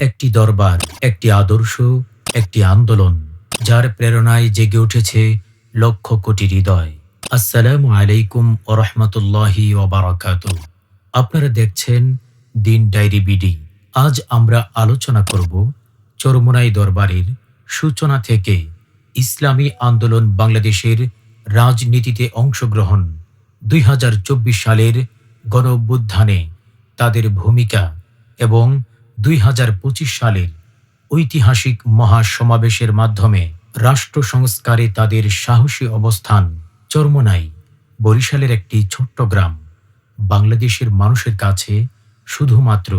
একটি দরবার, একটি আদর্শ, একটি আন্দোলন, যার প্রেরণায় জেগে উঠেছে লক্ষ কোটি হৃদয়। আসসালামু আলাইকুম ও ওরহমতুল্লাহি ওবারাকাত আপনারা দেখছেন দিন ডায়েরি বিডি। আজ আমরা আলোচনা করব চরমুনাই দরবারের সূচনা থেকে ইসলামী আন্দোলন বাংলাদেশের রাজনীতিতে অংশগ্রহণ দুই হাজার চব্বিশ সালের গণ তাদের ভূমিকা এবং দুই হাজার পঁচিশ সালের ঐতিহাসিক মহাসমাবেশের মাধ্যমে রাষ্ট্র সংস্কারে তাদের সাহসী অবস্থান চরমনাই বরিশালের একটি ছোট্ট গ্রাম। বাংলাদেশের মানুষের কাছে শুধুমাত্র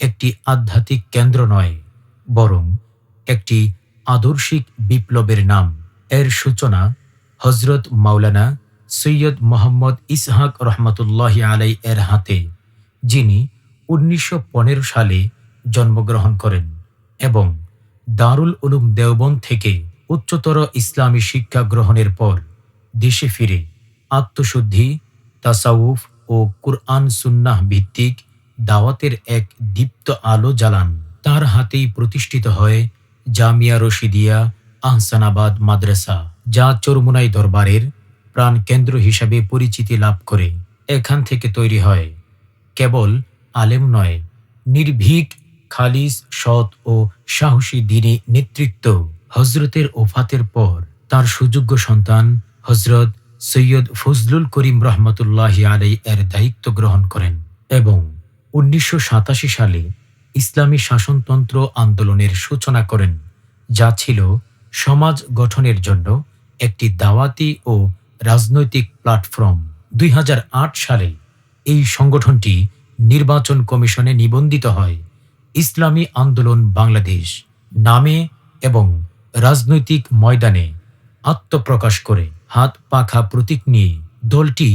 একটি আধ্যাত্মিক কেন্দ্র নয়, বরং একটি আদর্শিক বিপ্লবের নাম। এর সূচনা হজরত মাওলানা সৈয়দ মোহাম্মদ ইসহাক রহমতুল্লাহ আলাই এর হাতে, যিনি উনিশশো পনেরো সালে জন্মগ্রহণ করেন এবং দারুল উলুম দেওবন্দ থেকে উচ্চতর ইসলামী শিক্ষা গ্রহণের পর দেশে ফিরে আত্মশুদ্ধি, তাসাউফ ও কুরআন সুন্নাহ ভিত্তিক দাওয়াতের এক দীপ্ত আলো জ্বালান। তার হাতেই প্রতিষ্ঠিত হয় জামিয়া রশিদিয়া আহসানাবাদ মাদ্রাসা, যা চরমুনাই দরবারের প্রাণ কেন্দ্র হিসাবে পরিচিতি লাভ করে। এখান থেকে তৈরি হয় কেবল আলেম নয়, নির্ভীক খালিস সৎ ও সাহসী দিনী নেতৃত্ব হজরতের ওফাতের পর তার সুযোগ্য সন্তান হজরত সৈয়দ ফজলুল করিম রহমতুল্লাহ আলাই এর দায়িত্ব গ্রহণ করেন এবং উনিশশো সাতাশি সালে ইসলামী শাসনতন্ত্র আন্দোলনের সূচনা করেন, যা ছিল সমাজ গঠনের জন্য একটি দাওয়াতি ও রাজনৈতিক প্ল্যাটফর্ম। দুই হাজার আট সালে এই সংগঠনটি নির্বাচন কমিশনে নিবন্ধিত হয়। ইসলামী আন্দোলন বাংলাদেশ নামে এবং রাজনৈতিক ময়দানে আত্মপ্রকাশ করে হাত পাখা প্রতীক নিয়ে দলটি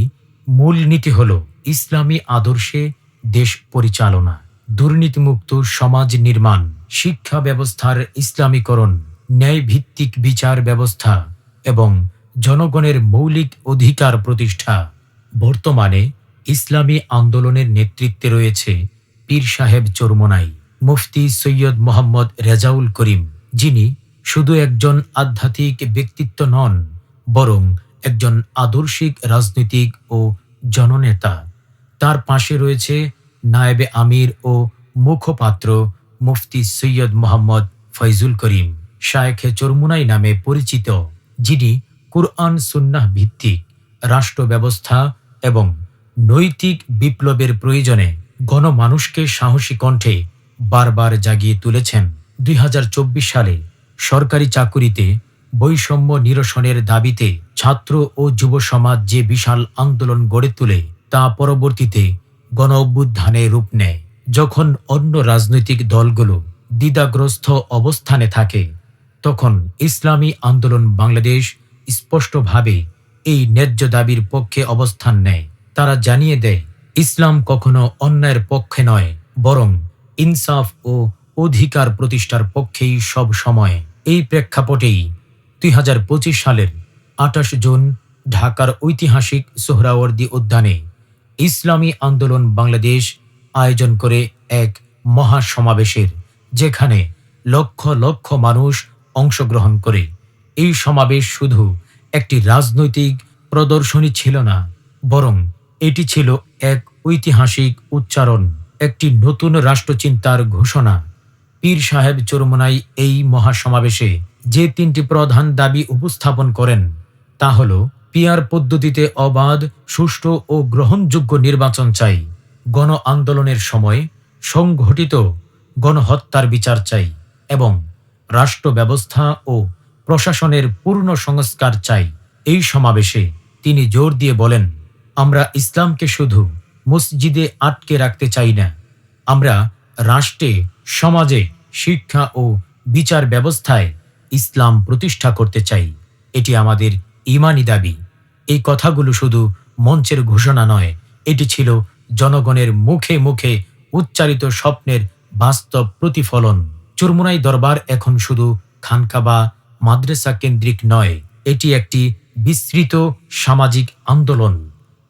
মূল নীতি হল ইসলামী আদর্শে দেশ পরিচালনা, দুর্নীতিমুক্ত সমাজ নির্মাণ, শিক্ষা ব্যবস্থার ইসলামীকরণ ন্যায় ভিত্তিক বিচার ব্যবস্থা এবং জনগণের মৌলিক অধিকার প্রতিষ্ঠা। বর্তমানে ইসলামী আন্দোলনের নেতৃত্বে রয়েছে পীর সাহেব চরমনাই। মুফতি সৈয়দ মোহাম্মদ রেজাউল করিম, যিনি শুধু একজন আধ্যাত্মিক ব্যক্তিত্ব নন, বরং একজন আদর্শিক রাজনৈতিক ও জননেতা। তার পাশে রয়েছে নায়েবে আমির ও মুখপাত্র মুফতি সৈয়দ মোহাম্মদ ফৈজুল করিম, শায়েখে চরমুনাই নামে পরিচিত, যিনি কুরআন সুন্নাহ ভিত্তিক রাষ্ট্র ব্যবস্থা এবং নৈতিক বিপ্লবের প্রয়োজনে গণমানুষকে সাহসী কণ্ঠে বারবার জাগিয়ে তুলেছেন। দুই হাজার চব্বিশ সালে সরকারি চাকুরিতে বৈষম্য নিরসনের দাবিতে ছাত্র ও যুব সমাজ যে বিশাল আন্দোলন গড়ে তোলে, তা পরবর্তীতে গণ অভ্যুত্থানে রূপ নেয়। যখন অন্য রাজনৈতিক দলগুলো দ্বিধাগ্রস্ত অবস্থানে থাকে, তখন ইসলামী আন্দোলন বাংলাদেশ স্পষ্টভাবে এই ন্যায্য দাবির পক্ষে অবস্থান নেয়। তারা জানিয়ে দেয়, ইসলাম কখনো অন্যায়ের পক্ষে নয়, বরং ইনসাফ ও অধিকার প্রতিষ্ঠার পক্ষেই সব সময়। এই প্রেক্ষাপটেই দুই হাজার পঁচিশ সালের আঠাশ জুন ঢাকার ঐতিহাসিক সোহরাওয়ার্দী উদ্যানে ইসলামী আন্দোলন বাংলাদেশ আয়োজন করে এক মহা সমাবেশের যেখানে লক্ষ লক্ষ মানুষ অংশগ্রহণ করে। এই সমাবেশ শুধু একটি রাজনৈতিক প্রদর্শনী ছিল না, বরং এটি ছিল এক ঐতিহাসিক উচ্চারণ। একটি নতুন রাষ্ট্রচিন্তার ঘোষণা। পীর সাহেব চরমনাই এই মহাসমাবেশে যে তিনটি প্রধান দাবি উপস্থাপন করেন, তা হল, পিয়ার পদ্ধতিতে অবাধ, সুষ্ঠু ও গ্রহণযোগ্য নির্বাচন চাই, গণ আন্দোলনের সময় সংঘটিত গণহত্যার বিচার চাই এবং রাষ্ট্র ব্যবস্থা ও প্রশাসনের পূর্ণ সংস্কার চাই। এই সমাবেশে তিনি জোর দিয়ে বলেন, আমরা ইসলামকে শুধু মসজিদে আটকে রাখতে চাই না। আমরা রাষ্ট্রে, সমাজে শিক্ষা ও বিচার ব্যবস্থায় ইসলাম প্রতিষ্ঠা করতে চাই। এটি আমাদের ইমানি দাবি। এই কথাগুলো শুধু মঞ্চের ঘোষণা নয়, এটি ছিল জনগণের মুখে মুখে উচ্চারিত স্বপ্নের বাস্তব প্রতিফলন। চুরমুনাই দরবার এখন শুধু খানকা বা মাদ্রাসা কেন্দ্রিক নয়, এটি একটি বিস্তৃত সামাজিক আন্দোলন।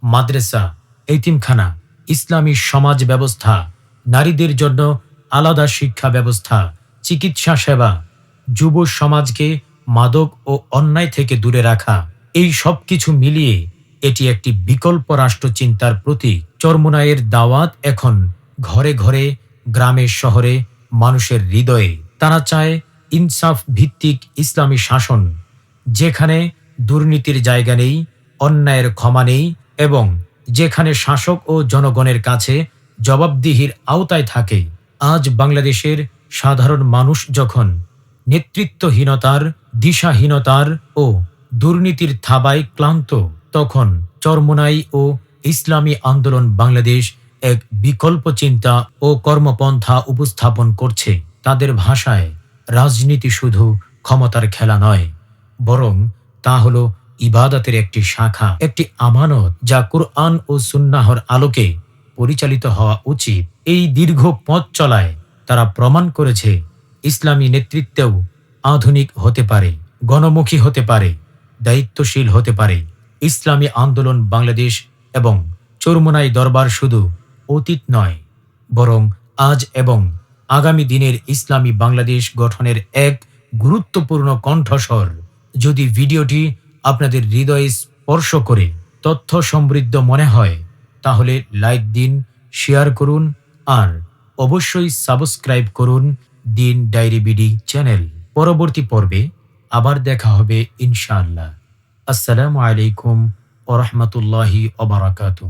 মাদ্রাসা এতিমখানা, ইসলামী সমাজ ব্যবস্থা, নারীদের জন্য আলাদা শিক্ষা ব্যবস্থা, চিকিৎসা সেবা, যুব সমাজকে মাদক ও অন্যায় থেকে দূরে রাখা, এই সব কিছু মিলিয়ে এটি একটি বিকল্প রাষ্ট্র চিন্তার প্রতীক। চরমোনাইয়ের দাওয়াত এখন ঘরে ঘরে গ্রামে শহরে মানুষের হৃদয়ে। তারা চায় ইনসাফ ভিত্তিক ইসলামী শাসন, যেখানে দুর্নীতির জায়গা নেই, অন্যায়ের ক্ষমা নেই এবং যেখানে শাসক ও জনগণের কাছে জবাবদিহির আওতায় থাকে, আজ বাংলাদেশের সাধারণ মানুষ যখন নেতৃত্বহীনতার, দিশাহীনতার ও দুর্নীতির থাবায় ক্লান্ত, তখন চরমোনাই ও ইসলামী আন্দোলন বাংলাদেশ এক বিকল্প চিন্তা ও কর্মপন্থা উপস্থাপন করছে। তাদের ভাষায় রাজনীতি শুধু ক্ষমতার খেলা নয়, বরং তা হলো ইবাদতের একটি শাখা, একটি আমানত যা কুরআন ও সুন্নাহর আলোকে পরিচালিত হওয়া উচিত। এই দীর্ঘ পথ চলায় তারা প্রমাণ করেছে, ইসলামী নেতৃত্বেও আধুনিক হতে পারে, গণমুখী হতে পারে, দায়িত্বশীল হতে পারে। ইসলামী আন্দোলন বাংলাদেশ এবং চরমোনাই দরবার শুধু অতীত নয়, বরং আজ এবং আগামী দিনের ইসলামী বাংলাদেশ গঠনের এক গুরুত্বপূর্ণ কণ্ঠস্বর। যদি ভিডিওটি আপনাদের হৃদয়ে স্পর্শ করে তথ্য সমৃদ্ধ মনে হয়, তাহলে লাইক দিন, শেয়ার করুন, আর অবশ্যই সাবস্ক্রাইব করুন দিন ডায়েরি বিডি চ্যানেল। পরবর্তী পর্বে আবার দেখা হবে ইনশাআল্লাহ। আসসালামু আলাইকুম ওরহমতুল্লাহি ওবরাকাতুহ